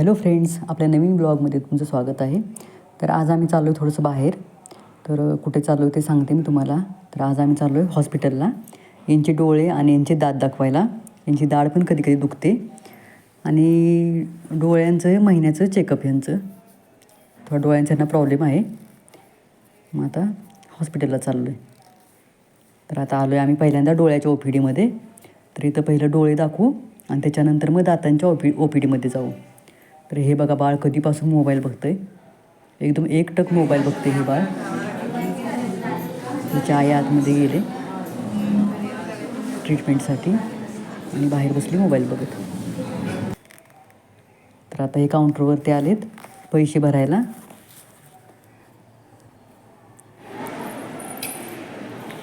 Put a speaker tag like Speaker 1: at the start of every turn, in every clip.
Speaker 1: Hello friends आपल्या नवीन ब्लॉगमध्ये तुमचं स्वागत आहे. तर आज आम्ही चाललो आहे थोडंसं बाहेर. तर कुठे चाललो आहे ते सांगते मी तुम्हाला. तर आज आम्ही चाललो आहे हॉस्पिटलला. यांचे डोळे आणि यांचे दात दाखवायला. यांची दाढ पण कधी कधी दुखते. आणि डोळ्यांचं महिन्याचं चेकअप यांचं. थोडा डोळ्यांचा यांना प्रॉब्लेम आहे. मग आता हॉस्पिटलला चाललो आहे तर आता आलो आहे आम्ही पहिल्यांदा डोळ्याच्या ओ पी डीमध्ये तर इथं पहिलं डोळे दाखवू आणि त्याच्यानंतर मग दातांच्या ओ पी ओ पी डीमध्ये जाऊ. तर हे बघा बाळ कधीपासून मोबाईल बघतंय? एकदम एकटक मोबाईल बघते हे बाळ. तिच्या आई आतमध्ये गेले. ट्रीटमेंटसाठी आणि बाहेर बसली मोबाईल बघत. तर आता हे काउंटरवरती आलेत. पैसे भरायला.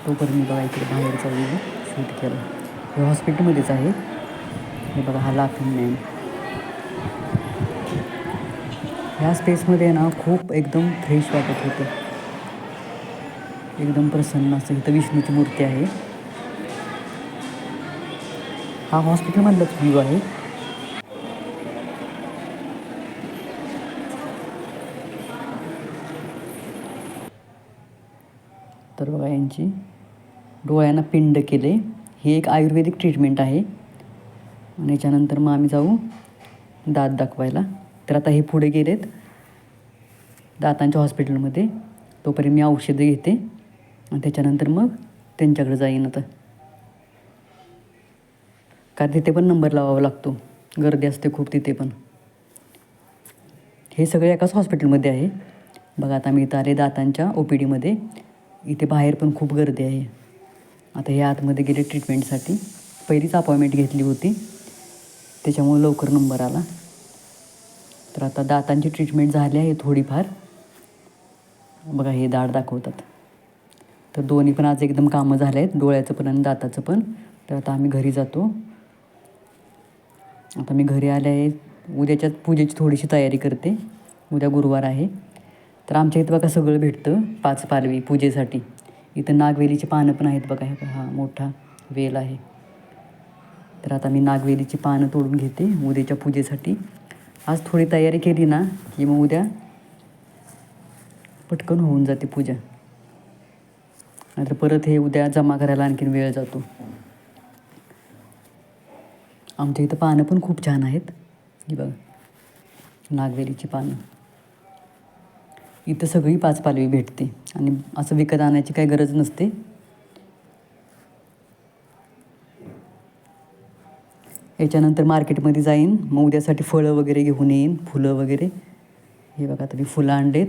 Speaker 1: तोपर्यंत बघा इकडे बाहेर चाललेलं. शूट केलं. हे हॉस्पिटलमध्येच आहे. हे बघा हा लाफिंग मॅन ह्या स्पेसमध्ये ना खूप एकदम फ्रेश वाटत होतं. एकदम प्रसन्न असं इथं विष्णूची मूर्ती आहे. हा हॉस्पिटलमधलाच व्ह्यू आहे. तर बघा यांची डोळ्यांना पिंड केले. ही एक आयुर्वेदिक ट्रीटमेंट आहे. आणि याच्यानंतर मग आम्ही जाऊ दात दाखवायला. तर आता हे पुढे गेलेत. दातांच्या हॉस्पिटलमध्ये. तोपर्यंत मी औषधं घेते. आणि त्याच्यानंतर मग त्यांच्याकडे जाईन आता. कारण तिथे पण नंबर लावावा लागतो. गर्दी असते खूप तिथे पण. हे सगळे एकाच हॉस्पिटलमध्ये आहे. बघा आता मी इथं आले दातांच्या ओ पी डीमध्ये इथे बाहेर पण खूप गर्दी आहे. आता हे आतमध्ये गेले ट्रीटमेंटसाठी पहिलीच अपॉइंटमेंट घेतली होती. त्याच्यामुळे लवकर नंबर आला. तर आता दातांची ट्रीटमेंट झाली आहे थोडीफार. बघा हे दाढ दाखवतात. तर दोन्ही पण आज एकदम कामं झाले आहेत डोळ्याचं पण आणि दाताचं पण. तर आता आम्ही घरी जातो. आता मी घरी आले आहे. उद्याच्या पूजेची थोडीशी तयारी करते. उद्या गुरुवार आहे. तर आमच्या इथं बघा सगळं भेटतं पाच पालवी पूजेसाठी. इथं नागवेलीची पानं पण आहेत बघा हे हा मोठा वेल आहे. तर आता मी नागवेलीची पानं तोडून घेते उद्याच्या पूजेसाठी. आज थोडी तयारी केली ना की मग उद्या पटकन होऊन जाते पूजा. नाहीतर परत हे उद्या जमा करायला आणखीन वेळ जातो. आमच्या इथं पानं पण खूप छान आहेत. की बघा नागवेलीची पानं. इथं सगळी पाच पालवी भेटते. आणि असं विकत आणायची काही गरज नसते. याच्यानंतर मार्केटमध्ये जाईन. मग उद्यासाठी फळं वगैरे घेऊन येईन. फुलं वगैरे. हे बघा आता मी फुलं आणलेत.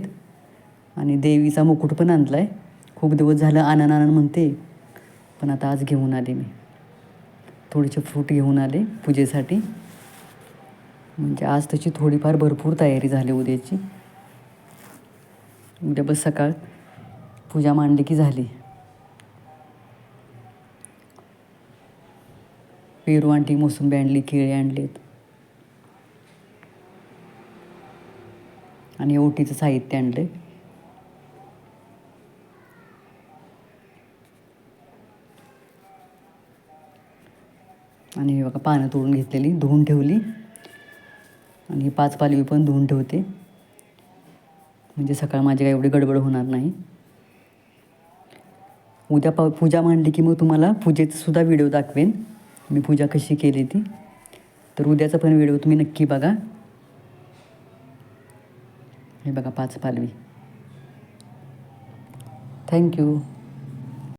Speaker 1: आणि देवीचा मुकुट पण आणला आहे खूप दिवस झालं आनंद आनंद म्हणते. पण आता आज घेऊन आले मी. थोडेसे फ्रूट घेऊन आले पूजेसाठी. म्हणजे आज त्याची थोडीफार भरपूर तयारी झाली उद्याची. उद्या बस सकाळ. पूजा मांडली की झाली. पेरू आणली मोसंबी आणली केळी आणलीत. आणि ओटीचं साहित्य आणलं आणि हे बघा पानं तोडून घेतलेली धुवून ठेवली. आणि ही पाच पालवी पण धुवून ठेवते. म्हणजे सकाळ माझी काही एवढी गडबड होणार नाही. उद्या प पूजा मांडली की मग तुम्हाला पूजेचा सुद्धा व्हिडिओ दाखवेन. मी पूजा कशी केली ती? तर उद्याचा पण व्हिडिओ तुम्ही नक्की बघा. हे बघा पाच पालवी. थँक्यू